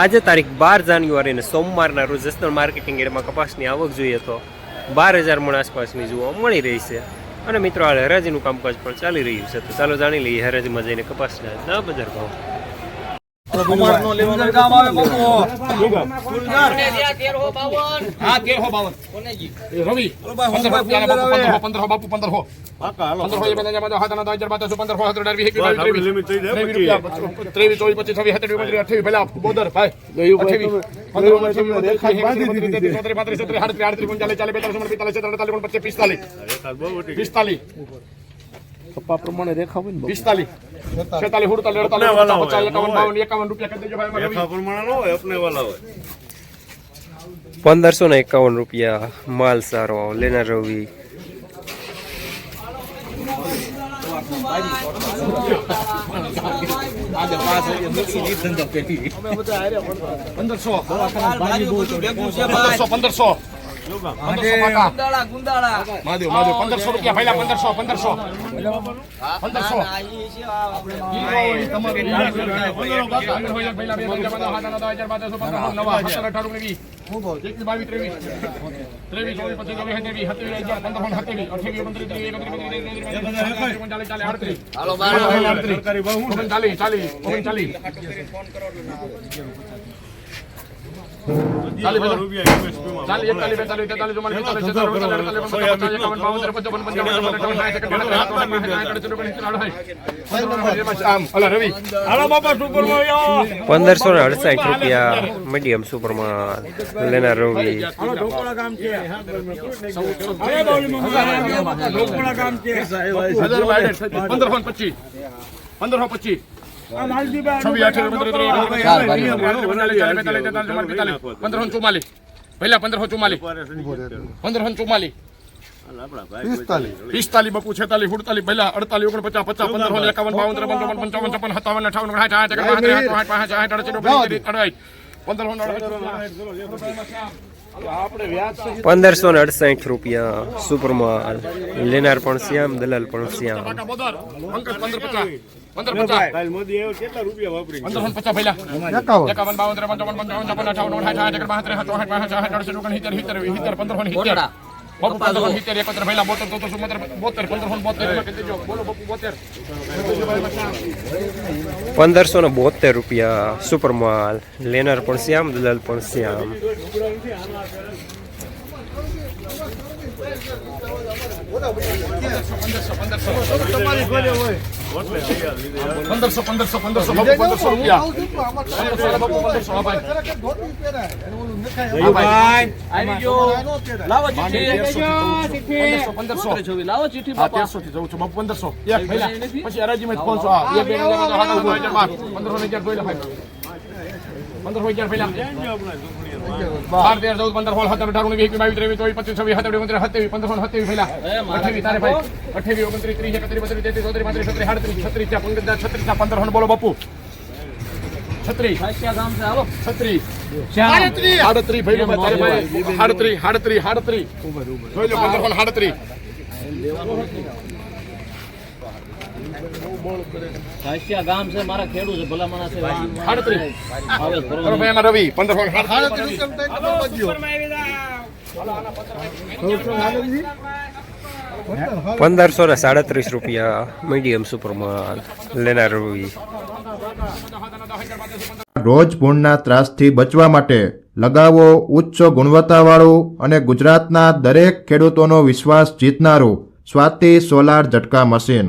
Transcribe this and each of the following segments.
આજે તારીખ બાર જાન્યુઆરી અને સોમવારના રોજ જસદણ માર્કેટિંગ એડમાં કપાસની આવક જોઈએ તો બાર હજાર મણ આસપાસની જોવા મળી રહી છે. અને મિત્રો, હાલ હરાજીનું કામકાજ પણ ચાલી રહ્યું છે. તો ચાલો જાણી લઈએ, હરાજીમાં જઈને કપાસના બજાર ભાવ. પિસ્તાલીસ છેતાલીસ ઓગણપચાસ પિસ્તાલીસ પિસ્તાલીસ પપ્પા પ્રમાણે રેખા હોય ને પિસ્તાલીસ. છેતાલીસ. સુડતાલીસ અડતાલીસ પચાસ એકાવન બાવન એકાવન રૂપિયા કરી દેજો ભાઈ રવિ પંદરસો ને એકાવન રૂપિયા માલ સારો લેનાર રવિ. પંદરસો પંદરસો. પંદરસો રૂપિયા પહેલા પંદરસો પંદરસો પંદરસો ચાલીસ ચાલીસ પંદરસો ને અડસાઠ રૂપિયા મીડિયમ સુપરમાં લેનાર રવિ પંદરસો પચીસ પંદરસો પચીસ છવ્વીસ અઠ્યાવીસ પંદરસો ચુમ્માલીસ પહેલા પંદરસો ચુમ્માલીસ પંદરસો ચુમ્માલીસ પિસ્તાલીસ બપુ છેતાલીસ સુડતાલીસ પહેલા અડતાલીસ ઓગણપચાસ પચાસ પંદર ને એકાવન બાવન ત્રેપન પંચાવન છપ્પન સત્તાવન અઠાવન સાઠ આઠ અડસઠ પંદરસો પંદરસો ને અડસાઠ રૂપિયા સુપરમાં લેનાર પણ શ્યામ દલાલ પણ શ્યામ પંકજ પંદર પચાસ પંદર પચાસ. પંદરસો પચાસ પહેલા. એકાવન. બાવન ત્રેપન ચોપન પંચાવન છપ્પન અઠાવન ઓગણસાઠ સાઠ એકડ બાસઠ ચોસઠ પાંસઠ સાઠ અડસઠ ઓગણસિત્તેર સિત્તેર સિત્તેર પંદરસો ને સિત્તેર. બપુ પંદરસો ને સિત્તેર એકોતેર પહેલા બોતેર તો સુમતેર બોતેર પંદરસો ને બોતેર. એમાં કહી દેજો બોલો બપુ બોતેર. પંદરસો ને બોતેર રૂપિયા સુપરમાલ લેનાર પણ શ્યામ દલાલ પણ શ્યામ. પંદરસો પંદરસો પંદરસો. પંદરસો રૂપિયા પંદરસો. પછી અરાજીમાં પહોંચો પંદરસો અગિયાર પહેલા પંદરસો અગિયાર પહેલા બાર તેર ચૌદ પંદર સોળ સત્તર અઢાર એકવીસ બાવીસ ત્રેવીસ ચોવીસ પચીસ છવ્વીસ સત્તર ઓગણત્રીસ સત્યાવીસ પંદર સોળ સત્યાવીસ પહેલા અઠાવીસ તારે ભાઈ અઠાવીસ ઓગણત્રીસ ત્રીસ એકત્રીસ બત્રીસ તેત્રીસ ચોત્રીસ પાંત્રીસ છત્રીસ સાડત્રીસ છત્રીસ ચાર પંદર છત્રીસ ચાર પંદરસો ને બોલો બાપુ છત્રીસ છત્રીસ સાડત્રીસ ભાઈ સાડત્રીસ સાડત્રીસ સાડત્રીસ જોઈ લો પંદરસો ને સાડત્રીસ ગામ છે મારા ખેડૂત છે ભલા છે. સાડત્રીસ આવે બરોબર ભાઈ એમાં રવિ પંદરસો ને સાડત્રીસ પંદરસો ને સાડત્રીસ રૂપિયા મીડિયમ સુપરમાલ લેનાર રવિ. રોજ ભૂણના ત્રાસથી બચવા માટે લગાવો ઉચ્ચ ગુણવત્તાવાળું અને ગુજરાતના દરેક ખેડૂતોનો વિશ્વાસ જીતનારું સ્વાતિ સોલાર ઝટકા મશીન.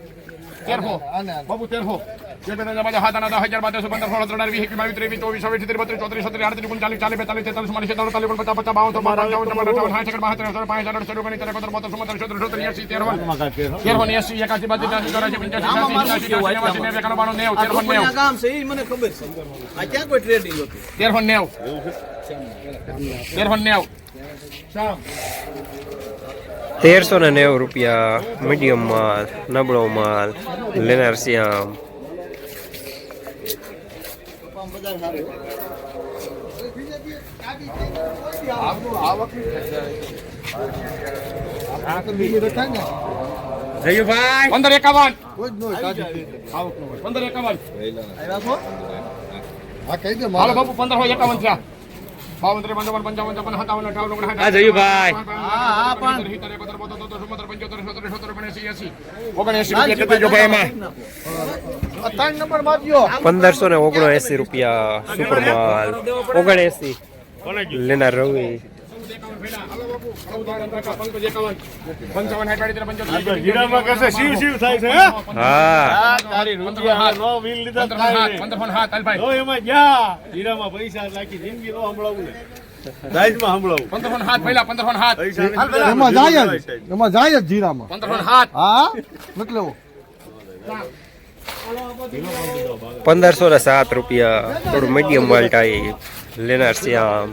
તેરસો. બાબુ તેરસો. જે બે હજાર હાથ આના દસ હજાર બારસો પંદર સોળ ત્રણ વીસ એકવીસ ત્રેવીસ ચોવીસ છવ્વીસ સિત્તેર બત્રીસ ચોત્રીસ સત્તર આડત્રીસ ઓગણચાલીસ ચાલીસ બેતાલીસ તેતાલીસ ચુમ્માલીસ સિત્તેર અડતાલીસ પચાસ બાવન પંચાવન સાઠ ત્રેસઠ પાંચ હજાર અડસઠ ઓગણીસ ત્રેપન બોતેર બોતેર એંસી તેરવન. તેરવન એંસી એકાસી ત્યાસી ચોરાસી પંચ્યાસી એકાણું તેરવન નેવું. ગામ છે એ મને ખબર છે. કોઈ ટ્રેડિંગ હતું? તેરવન નેવું. તેરવન નેવું. તેરસો ને નેવું રૂપિયા મીડિયમ માલ નબળો માલ લેનાર શ્યામ પંદર એકાવન! પંદર એકાવન. હાલો બાપુ પંદર હોય એકાવન થયા. બાવન ત્રેપન ચોપન પંચાવન છપ્પન સત્તાવન અઠાવન જયુભાઈ. પંચોતેર, છોતેર, ઓગણએંસી, એંસી. ઓગણએંસી રૂપિયા કહેતો જો ભાઈ એમાં. પંદરસો ને ઓગણએંસી રૂપિયા સુપર માલ. ઓગણએંસી. લેનાર રવિ. પૈસા નાખી જિંદગી નો પંદરસો ને સાત રૂપિયા થોડું મીડિયમ વાલ્ટ ટાઈપ લેનાર શ્યામ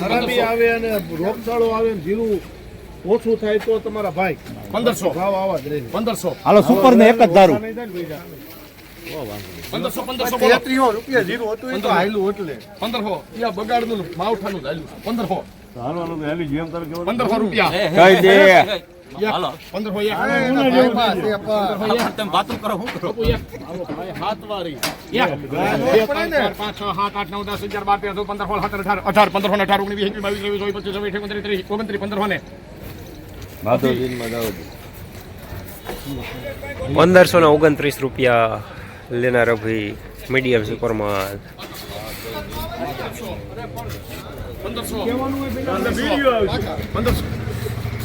ખરાબી આવે અને રોગચાળો આવે જીરું ઓછું થાય તો તમારા ભાઈ પંદરસો ભાવ આવા જ રહે પંદરસો હાલો સુપર ને એક જ દારૂ. પંદરસો પંદરસો તેત્રીસો રૂપિયા જીરું હતું તો હાયલું એટલે. પંદરસો. ત્યાં બગાડનું માવઠાનું હાલ્યું પંદરસો. હાલવાનું હેલી જેમ તમે પંદરસો રૂપિયા. કઈ દે. બાપુ એક હાથવાળી. એક બે ત્રણ ચાર પાંચ છ સાત આઠ નવ દસ અગિયાર બાર તેર ચૌદ પંદર સોળ સત્તર અઢાર અઢાર પંદરસો ને અઢાર ઓગણીસ વીસ એકવીસ બાવીસ ત્રેવીસ ચોવીસ પચીસ છવ્વીસ ઓગણત્રીસ ત્રીસ ઓગણત્રીસ પંદરસો ને. પંદરસો ને ઓગણત્રીસ રૂપિયા લેનાર રવિ મીડિયમ સુપર માલ પંદરસો. પંદરસો.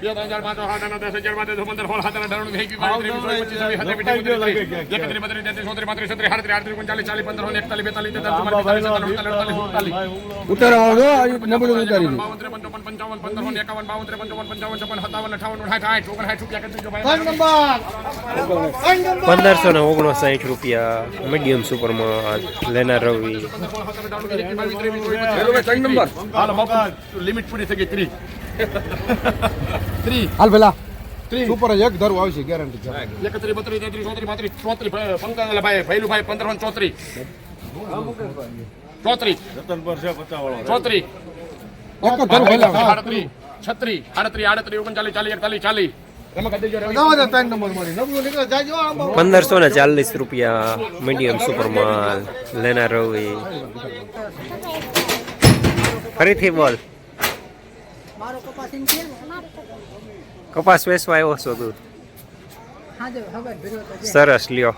બે ત્રણ ચાર પાંચ સાત આઠ દસ અગિયાર બાર પંદર સોળ સત્તર અઢાર ઓગણીસ એકત્રીસ, બત્રીસ, તેત્રીસ, ચોત્રીસ, પાંત્રીસ, છત્રીસ, આડત્રીસ, આડત્રીસ, ઓગણચાલીસ, ચાલીસ, પંદર, એકતાલીસ, બેતાલીસ. પંદરસો ને ઓગણસાઠ રૂપિયા મીડિયમ સુપર માલ લેનાર રવિ હાલો લિમિટ પૂરી થઈ ગઈ ત્રીસ ત્રીસ હાલ પેલા. સુપર એક ધરું આવશે ગેરંટી છે. એકત્રીસ બત્રીસ તેત્રીસ ચોત્રીસ પાંત્રીસ ચોત્રીસ પંકજ ભાઈ ભૈલું ભાઈ પંદર ચોત્રીસ. ચોત્રીસ. ચોત્રીસ. છત્રીસ આડત્રીસ આડત્રીસ ઓગણચાલીસ ચાલીસ એકતાલીસ ચાલીસ. પંદરસો ને ચાલીસ રૂપિયા મીડિયમ સુપર માલ લેનાર રવિ. ફરીથી બોલ. મારો કપાસ કપાસ વેચવા આવ્યો છો તું સરસ લ્યો.